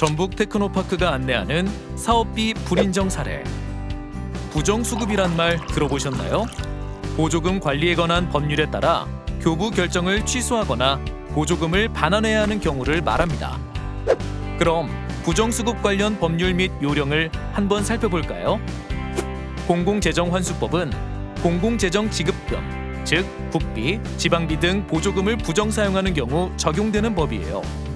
전북 테크노파크가 안내하는 사업비 불인정 사례. 부정수급이란 말 들어보셨나요? 보조금 관리에 관한 법률에 따라 교부 결정을 취소하거나 보조금을 반환해야 하는 경우를 말합니다. 그럼 부정수급 관련 법률 및 요령을 한번 살펴볼까요? 공공재정환수법은 공공재정 지급금, 즉 국비, 지방비 등 보조금을 부정 사용하는 경우 적용되는 법이에요.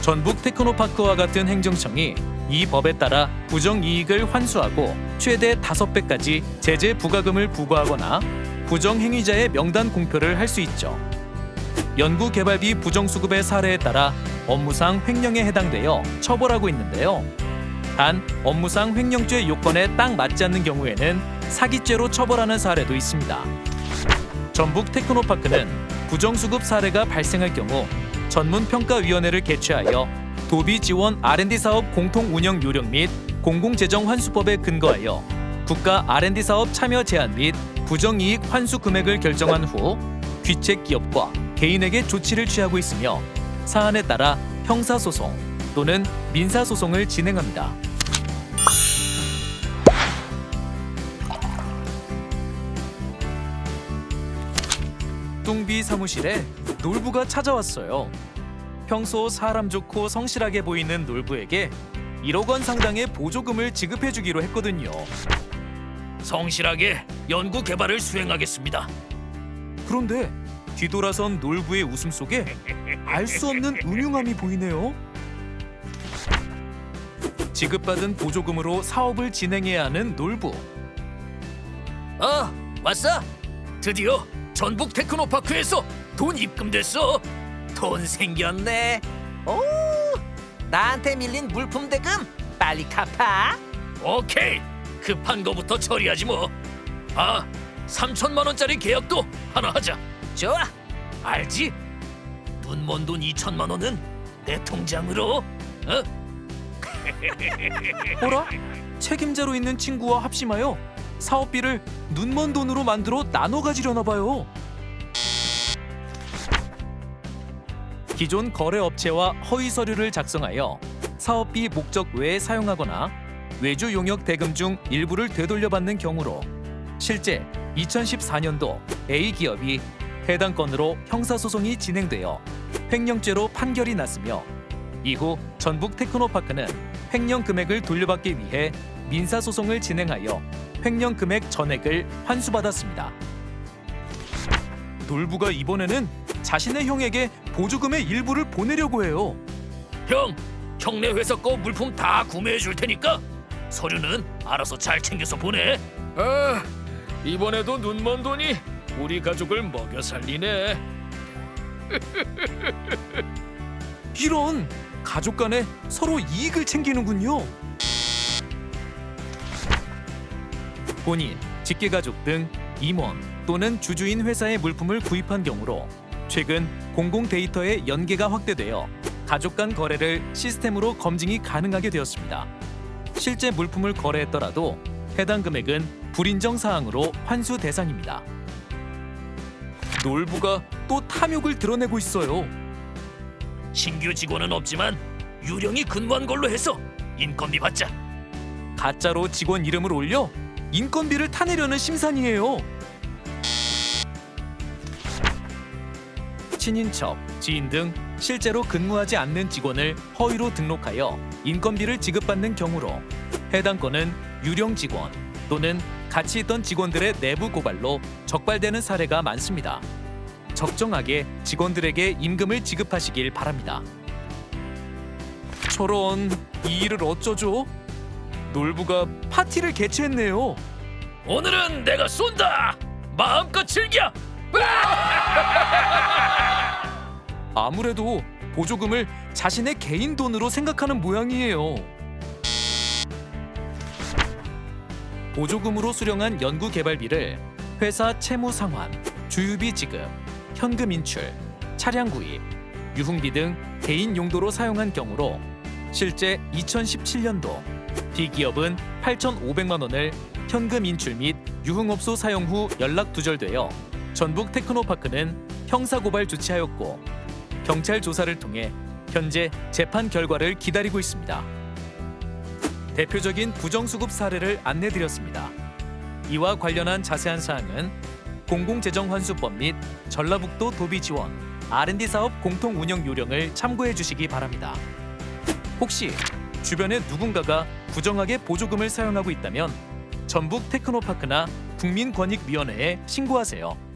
전북 테크노파크와 같은 행정청이 이 법에 따라 부정 이익을 환수하고 최대 5배까지 제재 부과금을 부과하거나 부정 행위자의 명단 공표를 할 수 있죠. 연구 개발비 부정 수급의 사례에 따라 업무상 횡령에 해당되어 처벌하고 있는데요. 단 업무상 횡령죄 요건에 딱 맞지 않는 경우에는 사기죄로 처벌하는 사례도 있습니다. 전북 테크노파크는 부정수급 사례가 발생할 경우 전문평가위원회를 개최하여 도비 지원 R&D 사업 공통 운영 요령 및 공공재정 환수법에 근거하여 국가 R&D 사업 참여 제한 및 부정이익 환수 금액을 결정한 후 귀책 기업과 개인에게 조치를 취하고 있으며 사안에 따라 형사소송 또는 민사소송을 진행합니다. 뚱비 사무실에 놀부가 찾아왔어요. 평소 사람 좋고 성실하게 보이는 놀부에게 1억 원 상당의 보조금을 지급해 주기로 했거든요. 성실하게 연구 개발을 수행하겠습니다. 그런데 뒤돌아선 놀부의 웃음 속에 알 수 없는 음흉함이 보이네요. 지급받은 보조금으로 사업을 진행해야 하는 놀부. 어, 왔어? 드디어 전북 테크노파크에서 돈 입금됐어. 돈 생겼네. 오, 나한테 밀린 물품 대금 빨리 갚아. 오케이. 급한 거부터 처리하지 뭐. 아, 3천만 원짜리 계약도 하나 하자. 좋아. 알지? 눈먼 돈 2천만 원은 내 통장으로. 어? 어라? 책임자로 있는 친구와 합심하여 사업비를 눈먼 돈으로 만들어 나눠 가지려나 봐요. 기존 거래 업체와 허위 서류를 작성하여 사업비 목적 외에 사용하거나 외주 용역 대금 중 일부를 되돌려받는 경우로 실제 2014년도 A 기업이 해당 건으로 형사소송이 진행되어 횡령죄로 판결이 났으며 이후 전북 테크노파크는 횡령 금액을 돌려받기 위해 민사 소송을 진행하여 횡령 금액 전액을 환수받았습니다. 놀부가 이번에는 자신의 형에게 보조금의 일부를 보내려고 해요. 형, 형네 회사 거 물품 다 구매해 줄 테니까 서류는 알아서 잘 챙겨서 보내. 아, 이번에도 눈먼 돈이 우리 가족을 먹여 살리네. 이런 가족 간에 서로 이익을 챙기는군요. 본인, 직계가족 등 임원 또는 주주인 회사의 물품을 구입한 경우로 최근 공공 데이터의 연계가 확대되어 가족 간 거래를 시스템으로 검증이 가능하게 되었습니다. 실제 물품을 거래했더라도 해당 금액은 불인정 사항으로 환수 대상입니다. 놀부가 또 탐욕을 드러내고 있어요. 신규 직원은 없지만 유령이 근무한 걸로 해서 인건비 받자. 가짜로 직원 이름을 올려 인건비를 타내려는 심산이에요. 친인척, 지인 등 실제로 근무하지 않는 직원을 허위로 등록하여 인건비를 지급받는 경우로 해당 건은 유령 직원 또는 같이 있던 직원들의 내부 고발로 적발되는 사례가 많습니다. 적정하게 직원들에게 임금을 지급하시길 바랍니다. 저런 이 일을 어쩌죠? 놀부가 파티를 개최했네요. 오늘은 내가 쏜다. 마음껏 즐겨. 아무래도 보조금을 자신의 개인 돈으로 생각하는 모양이에요. 보조금으로 수령한 연구 개발비를 회사 채무 상환, 주유비 지급, 현금 인출, 차량 구입, 유흥비 등 개인 용도로 사용한 경우로 실제 2017년도 B기업은 8,500만 원을 현금 인출 및 유흥업소 사용 후 연락 두절되어 전북 테크노파크는 형사고발 조치하였고 경찰 조사를 통해 현재 재판 결과를 기다리고 있습니다. 대표적인 부정수급 사례를 안내드렸습니다. 이와 관련한 자세한 사항은 공공재정환수법 및 전라북도 도비 지원 R&D 사업 공통 운영 요령을 참고해 주시기 바랍니다. 혹시 주변에 누군가가 부정하게 보조금을 사용하고 있다면 전북 테크노파크나 국민권익위원회에 신고하세요.